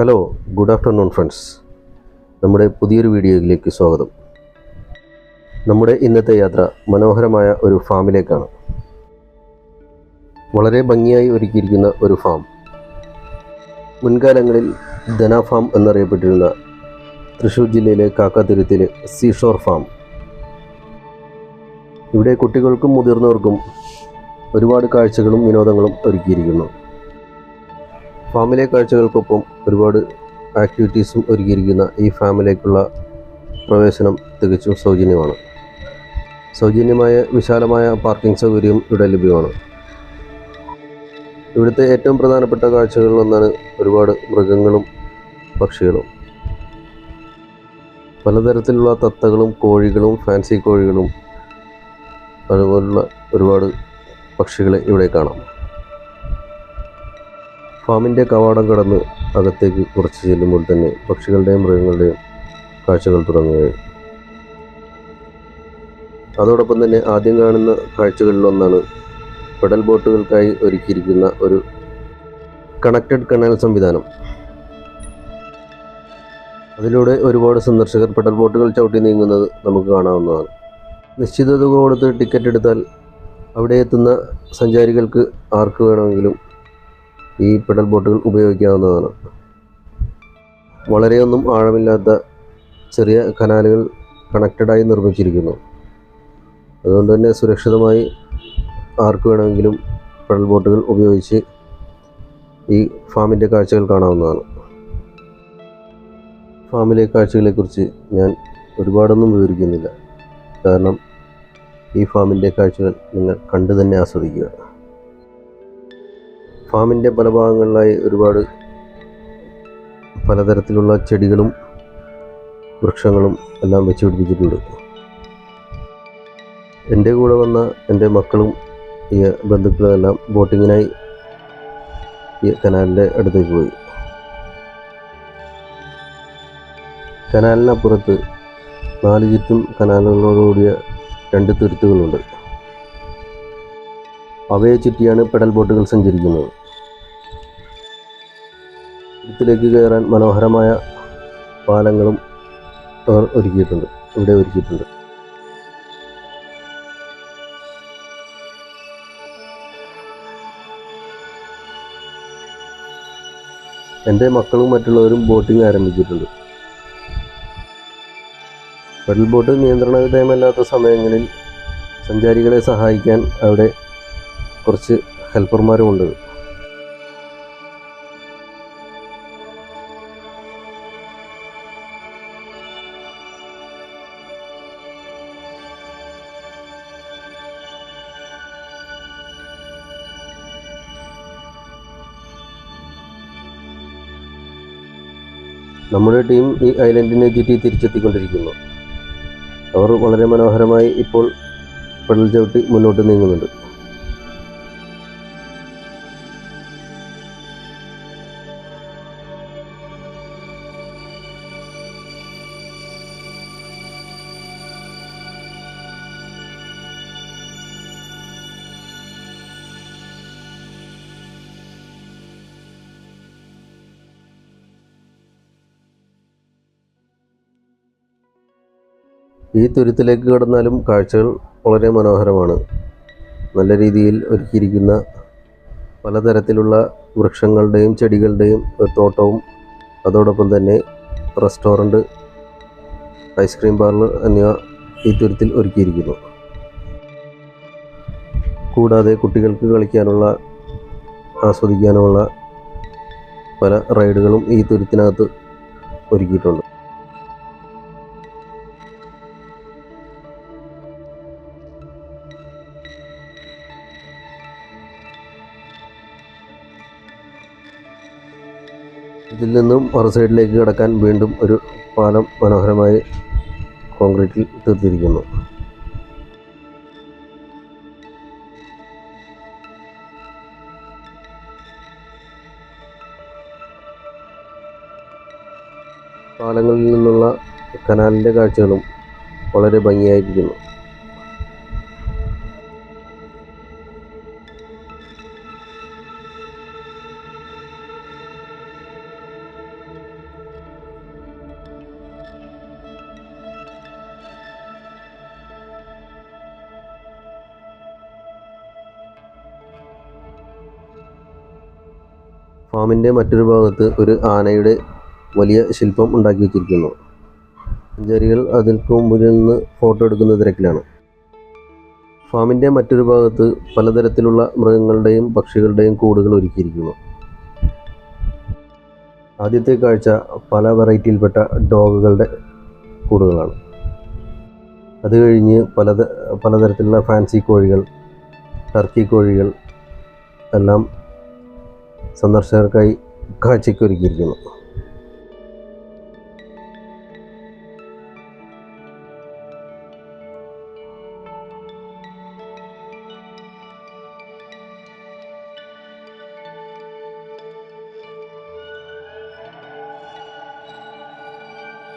Hello good afternoon friends. നമ്മുടെ പുതിയൊരു വീഡിയോയിലേക്ക് സ്വാഗതം. നമ്മുടെ ഇന്നത്തെ യാത്ര മനോഹരമായ ഒരു ഫാമിലേക്കാണ്. വളരെ ഭംഗിയായി ഒരുക്കിയിരിക്കുന്ന ഒരു ഫാം. മുൻകാലങ്ങളിൽ ധന ഫാം എന്നറിയപ്പെട്ടിരുന്ന തൃശ്ശൂർ ജില്ലയിലെ കാക്കാതുരുത്തിലെ സീഷോർ ഫാം. ഇവിടെ കുട്ടികൾക്കും മുതിർന്നവർക്കും ഒരുപാട് കാഴ്ചകളും വിനോദങ്ങളും ഒരുക്കിയിരിക്കുന്നു. ഫാമിലെ കാഴ്ചകൾക്കൊപ്പം ഒരുപാട് ആക്ടിവിറ്റീസും ഒരുക്കിയിരിക്കുന്ന ഈ ഫാമിലേക്കുള്ള പ്രവേശനം തികച്ചും സൗജന്യമാണ്. സൗജന്യമായ വിശാലമായ പാർക്കിംഗ് സൗകര്യം ഇവിടെ ലഭ്യമാണ്. ഇവിടുത്തെ ഏറ്റവും പ്രധാനപ്പെട്ട കാഴ്ചകളിലൊന്നാണ് ഒരുപാട് മൃഗങ്ങളും പക്ഷികളും. പലതരത്തിലുള്ള തത്തകളും കോഴികളും ഫാൻസി കോഴികളും അതുപോലുള്ള ഒരുപാട് പക്ഷികളെ ഇവിടെ കാണാം. ഫാമിന്റെ കവാടം കടന്ന് അകത്തേക്ക് കുറച്ച് ചെല്ലുമ്പോൾ തന്നെ പക്ഷികളുടെയും മൃഗങ്ങളുടെയും കാഴ്ചകൾ തുടങ്ങുകയായി അതോടൊപ്പം തന്നെ ആദ്യം കാണുന്ന കാഴ്ചകളിലൊന്നാണ് പെഡൽ ബോട്ടുകൾക്കായി ഒരുക്കിയിരിക്കുന്ന ഒരു കണക്റ്റഡ് കനാൽ സംവിധാനം. അതിലൂടെ ഒരുപാട് സന്ദർശകർ പെഡൽ ബോട്ടുകൾ ചവിട്ടി നീങ്ങുന്നത് നമുക്ക് കാണാവുന്നതാണ്. നിശ്ചിത തുക കൊടുത്ത് ടിക്കറ്റ് എടുത്താൽ അവിടെ എത്തുന്ന സഞ്ചാരികൾക്ക് ആർക്ക് വേണമെങ്കിലും ഈ പെഡൽ ബോട്ടുകൾ ഉപയോഗിക്കാവുന്നതാണ്. വളരെയൊന്നും ആഴമില്ലാത്ത ചെറിയ കനാലുകൾ കണക്റ്റഡായി നിർമ്മിച്ചിരിക്കുന്നു. അതുകൊണ്ട് തന്നെ സുരക്ഷിതമായി ആർക്ക് വേണമെങ്കിലും പെഡൽ ബോട്ടുകൾ ഉപയോഗിച്ച് ഈ ഫാമിന്റെ കാഴ്ചകൾ കാണാവുന്നതാണ്. ഫാമിലെ കാഴ്ചകളെക്കുറിച്ച് ഞാൻ ഒരുപാടൊന്നും വിവരിക്കുന്നില്ല. കാരണം ഈ ഫാമിന്റെ കാഴ്ചകൾ നിങ്ങൾ കണ്ടു തന്നെ ആസ്വദിക്കുക. ഫാമിന്റെ പല ഭാഗങ്ങളിലായി ഒരുപാട് പലതരത്തിലുള്ള ചെടികളും വൃക്ഷങ്ങളും എല്ലാം വെച്ച് പിടിപ്പിച്ചിട്ടുണ്ട്. എന്റെ കൂടെ വന്ന എന്റെ മക്കളും ഈ ബന്ധുക്കളും എല്ലാം ബോട്ടിങ്ങിനായി ഈ കനാലിന്റെ അടുത്തേക്ക് പോയി. കനാലിനപ്പുറത്ത് നാല് ചുറ്റും കനാലുകളോടുകൂടിയ രണ്ട് തുരുത്തുകളുണ്ട് അവയെ ചുറ്റിയാണ് പെഡൽ ബോട്ടുകൾ സഞ്ചരിക്കുന്നത്. ഇതിലേക്ക് കയറാൻ മനോഹരമായ പാലങ്ങളും അവർ ഒരുക്കിയിട്ടുണ്ട്. ഇവിടെ ഒരുക്കിയിട്ടുണ്ട്. എന്റെ മക്കളും മറ്റുള്ളവരും ബോട്ടിംഗ് ആരംഭിച്ചിട്ടുണ്ട്. പെഡൽ ബോട്ട് നിയന്ത്രണ വിധേയമല്ലാത്ത സമയങ്ങളിൽ സഞ്ചാരികളെ സഹായിക്കാൻ അവിടെ കുറച്ച് ഹെൽപ്പർമാരും ഉണ്ട്. നമ്മുടെ ടീം ഈ ഐലൻഡിനെ ചുറ്റി തിരിച്ചെത്തിക്കൊണ്ടിരിക്കുന്നു. അവർ വളരെ മനോഹരമായി ഇപ്പോൾ പെടൽ ചവിട്ടി മുന്നോട്ട് നീങ്ങുന്നുണ്ട്. ഈ തുരുത്തിലേക്ക് കടന്നാലും കാഴ്ചകൾ വളരെ മനോഹരമാണ്. നല്ല രീതിയിൽ ഒരുക്കിയിരിക്കുന്ന പലതരത്തിലുള്ള വൃക്ഷങ്ങളുടെയും ചെടികളുടെയും തോട്ടവും അതോടൊപ്പം തന്നെ റെസ്റ്റോറന്റ് ഐസ്ക്രീം പാർലർ എന്നിവ ഈ തുരുത്തിൽ ഒരുക്കിയിരിക്കുന്നു. കൂടാതെ കുട്ടികൾക്ക് കളിക്കാനുള്ള ആസ്വദിക്കാനുമുള്ള പല റൈഡുകളും ഈ തുരുത്തിനകത്ത് ഒരുക്കിയിട്ടുണ്ട്. ഇതിൽ നിന്നും മറു സൈഡിലേക്ക് കിടക്കാൻ വീണ്ടും ഒരു പാലം മനോഹരമായി കോൺക്രീറ്റിൽ തീർത്തിരിക്കുന്നു. പാലങ്ങളിൽ നിന്നുള്ള കനാലിന്റെ കാഴ്ചകളും വളരെ ഭംഗിയായിരിക്കുന്നു. ഫാമിന്റെ മറ്റൊരു ഭാഗത്ത് ഒരു ആനയുടെ വലിയ ശില്പം ഉണ്ടാക്കി വെച്ചിരിക്കുന്നു. സഞ്ചാരികൾ അതിൽക്ക് മുമ്പിൽ നിന്ന് ഫോട്ടോ എടുക്കുന്ന തിരക്കിലാണ്. ഫാമിന്റെ മറ്റൊരു ഭാഗത്ത് പലതരത്തിലുള്ള മൃഗങ്ങളുടെയും പക്ഷികളുടെയും കൂടുകൾ ഒരുക്കിയിരിക്കുന്നു. ആദ്യത്തെ കാഴ്ച പല വെറൈറ്റിയിൽപ്പെട്ട ഡോഗുകളുടെ കൂടുകളാണ്. അത് കഴിഞ്ഞ് പല പലതരത്തിലുള്ള ഫാൻസി കോഴികൾ ടർക്കി കോഴികൾ എല്ലാം സന്ദർശകർക്കായി കാഴ്ചയ്ക്കൊരുക്കിയിരിക്കുന്നു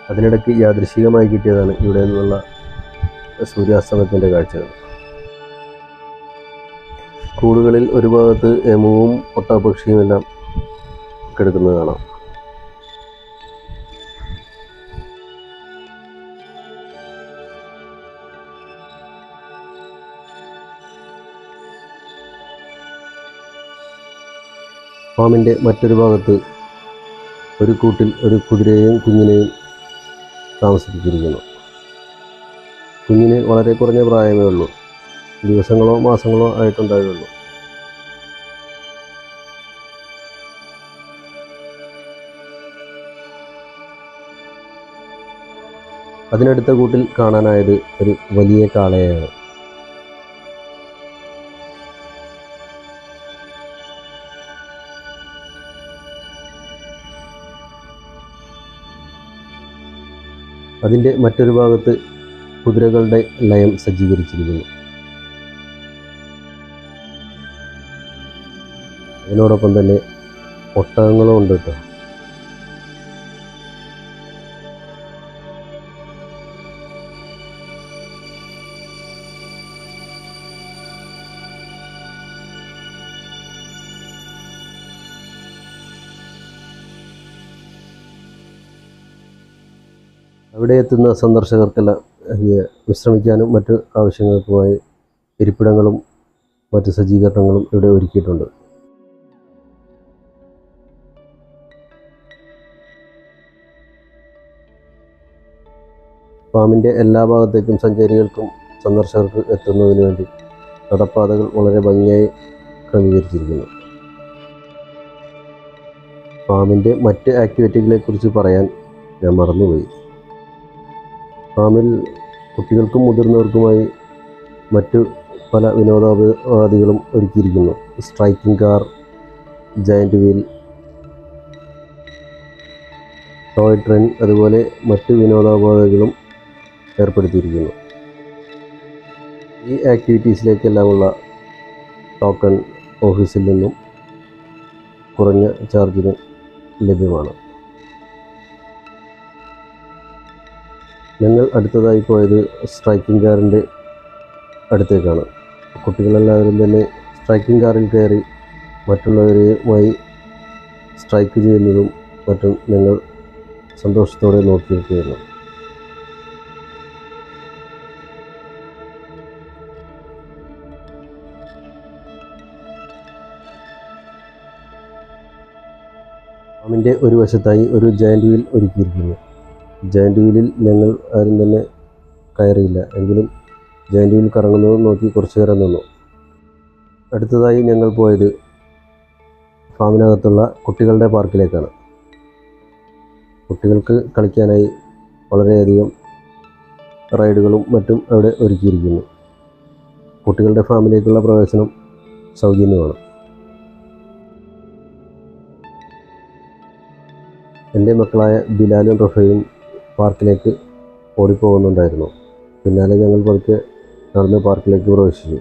അതിനിടയ്ക്ക് യാദൃശികമായി കിട്ടിയതാണ് ഇവിടെ നിന്നുള്ള സൂര്യാസ്തമയത്തിന്റെ കാഴ്ചകൾ. കൂടുകളിൽ ഒരു ഭാഗത്ത് എമുവും ഒട്ടാപക്ഷിയും എല്ലാം കിടക്കുന്നത് കാണാം. ഫാമിന്റെ മറ്റൊരു ഭാഗത്ത് ഒരു കൂട്ടിൽ ഒരു കുതിരയെയും കുഞ്ഞിനെയും താമസിപ്പിച്ചിരിക്കുന്നു. കുഞ്ഞിന് വളരെ കുറഞ്ഞ പ്രായമേ ഉള്ളൂ. ദിവസങ്ങളോ മാസങ്ങളോ ആയിട്ടുണ്ടായിരുന്നുള്ളൂ അതിനടുത്ത കൂട്ടിൽ കാണാനായത് ഒരു വലിയ കാളയാണ്. അതിന്റെ മറ്റൊരു ഭാഗത്ത് കുതിരകളുടെ ലയം സജ്ജീകരിച്ചിരിക്കുന്നു. അതിനോടൊപ്പം തന്നെ ഒട്ടകങ്ങളും ഉണ്ട് കേട്ടോ. അവിടെ എത്തുന്ന സന്ദർശകർക്കെല്ലാം വിശ്രമിക്കാനും മറ്റ് ആവശ്യങ്ങൾക്കുമായി ഇരിപ്പിടങ്ങളും മറ്റ് സജ്ജീകരണങ്ങളും ഇവിടെ ഒരുക്കിയിട്ടുണ്ട്. ഫാമിന്റെ എല്ലാ ഭാഗത്തേക്കും സഞ്ചാരികൾക്കും സന്ദർശകർക്ക് എത്തുന്നതിന് വേണ്ടി നടപ്പാതകൾ വളരെ ഭംഗിയായി ക്രമീകരിച്ചിരിക്കുന്നു. ഫാമിന്റെ മറ്റ് ആക്ടിവിറ്റികളെക്കുറിച്ച് പറയാൻ ഞാൻ മറന്നുപോയി. ഫാമിൽ കുട്ടികൾക്കും മുതിർന്നവർക്കുമായി മറ്റു പല വിനോദോപാധികളും ഒരുക്കിയിരിക്കുന്നു. Striking car giant wheel toy train അതുപോലെ മറ്റ് വിനോദോപാധികളും ഏർപ്പെടുത്തിയിരിക്കുന്നു. ഈ ആക്ടിവിറ്റീസിലേക്കെല്ലാമുള്ള ടോക്കൺ ഓഫീസിൽ നിന്നും കുറഞ്ഞ ചാർജിന് ലഭ്യമാണ്. ഞങ്ങൾ അടുത്തതായി പോയത് സ്ട്രൈക്കിംഗ് കാറിന്റെ അടുത്തേക്കാണ്. കുട്ടികളെല്ലാവരും തന്നെ സ്ട്രൈക്കിംഗ് കാറിൽ കയറി മറ്റുള്ളവരുമായി സ്ട്രൈക്ക് ചെയ്യുന്നതും മറ്റും ഞങ്ങൾ സന്തോഷത്തോടെ നോക്കിയിരിക്കുകയായിരുന്നു. ഫാമിന്റെ ഒരു വശത്തായി ഒരു ജയന്റ് വീൽ ഒരുക്കിയിരിക്കുന്നു. ജയന്റ് വീലിൽ ഞങ്ങൾ ആരും തന്നെ കയറിയില്ല. എങ്കിലും ജയന്റ് വീൽ കറങ്ങുന്നത് നോക്കി കുറച്ചു നേരം നിന്നു. അടുത്തതായി ഞങ്ങൾ പോയത് ഫാമിനകത്തുള്ള കുട്ടികളുടെ പാർക്കിലേക്കാണ്. കുട്ടികൾക്ക് കളിക്കാനായി വളരെയധികം റൈഡുകളും മറ്റും അവിടെ ഒരുക്കിയിരിക്കുന്നു. കുട്ടികളുടെ ഫാമിലേക്കുള്ള പ്രവേശനം സൗജന്യമാണ്. എന്റെ മക്കളായ ബിലാലും റഫയും പാർക്കിലേക്ക് ഓടിപ്പോകുന്നുണ്ടായിരുന്നു. പിന്നാലെ ഞങ്ങൾ പതുക്കെ നടന്ന് പാർക്കിലേക്ക് പ്രവേശിച്ചു.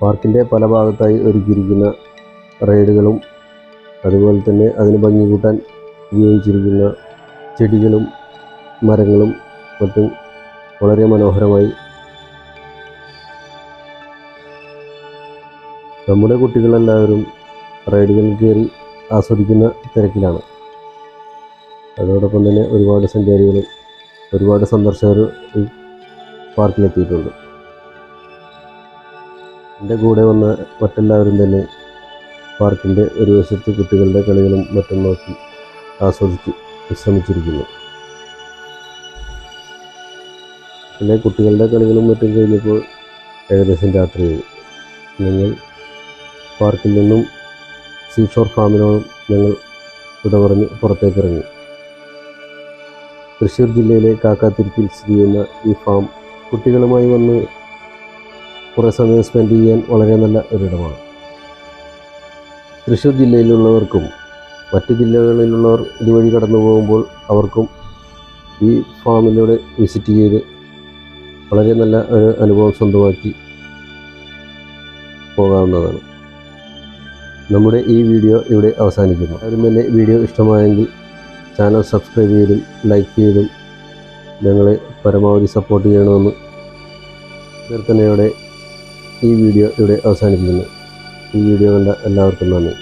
പാർക്കിന്റെ പല ഭാഗത്തായി ഒരുക്കിയിരിക്കുന്ന റൈഡുകളും അതുപോലെ തന്നെ അതിന് ഭംഗി കൂട്ടാൻ ഉപയോഗിച്ചിരിക്കുന്ന ചെടികളും മരങ്ങളും മറ്റും വളരെ മനോഹരമായി നമ്മുടെ കുട്ടികളെല്ലാവരും റൈഡുകളിൽ കയറി ആസ്വദിക്കുന്ന തിരക്കിലാണ്. അതോടൊപ്പം തന്നെ ഒരുപാട് സഞ്ചാരികളും ഒരുപാട് സന്ദർശകർ ഈ പാർക്കിലെത്തിയിട്ടുണ്ട്. എന്റെ കൂടെ വന്ന മറ്റെല്ലാവരും തന്നെ പാർക്കിന്റെ ഒരു വശത്ത് കുട്ടികളുടെ കളികളും മറ്റും നോക്കി ആസ്വദിച്ച് വിശ്രമിച്ചിരിക്കുന്നു. പിന്നെ കുട്ടികളുടെ കളികളും മറ്റും കഴിഞ്ഞപ്പോൾ ഏകദേശം രാത്രിയായി. ഞങ്ങൾ പാർക്കിൽ നിന്നും സീഷോർ ഫാമിനോടും ഞങ്ങൾ വിട പുറത്തേക്ക് ഇറങ്ങി തൃശ്ശൂർ ജില്ലയിലെ കാക്കാത്തുരുത്തിൽ സ്ഥിതി ചെയ്യുന്ന ഈ ഫാം കുട്ടികളുമായി വന്ന് കുറേ സമയം സ്പെൻഡ് ചെയ്യാൻ വളരെ നല്ല ഒരിടമാണ്. തൃശ്ശൂർ ജില്ലയിലുള്ളവർക്കും മറ്റ് ജില്ലകളിലുള്ളവർ ഇതുവഴി കടന്നു പോകുമ്പോൾ അവർക്കും ഈ ഫാമിലൂടെ വിസിറ്റ് ചെയ്ത് വളരെ നല്ല ഒരു അനുഭവം സ്വന്തമാക്കി പോകാവുന്നതാണ്. നമ്മുടെ ഈ വീഡിയോ ഇവിടെ അവസാനിക്കുന്നു. ആരും തന്നെ വീഡിയോ ഇഷ്ടമായെങ്കിൽ ചാനൽ സബ്സ്ക്രൈബ് ചെയ്തും ലൈക്ക് ചെയ്തും ഞങ്ങളെ പരമാവധി സപ്പോർട്ട് ചെയ്യണമെന്ന് അഭ്യർത്ഥനയോടെ ഈ വീഡിയോ ഇവിടെ അവസാനിപ്പിക്കുന്നു ഈ വീഡിയോ കണ്ട എല്ലാവർക്കും നന്ദി.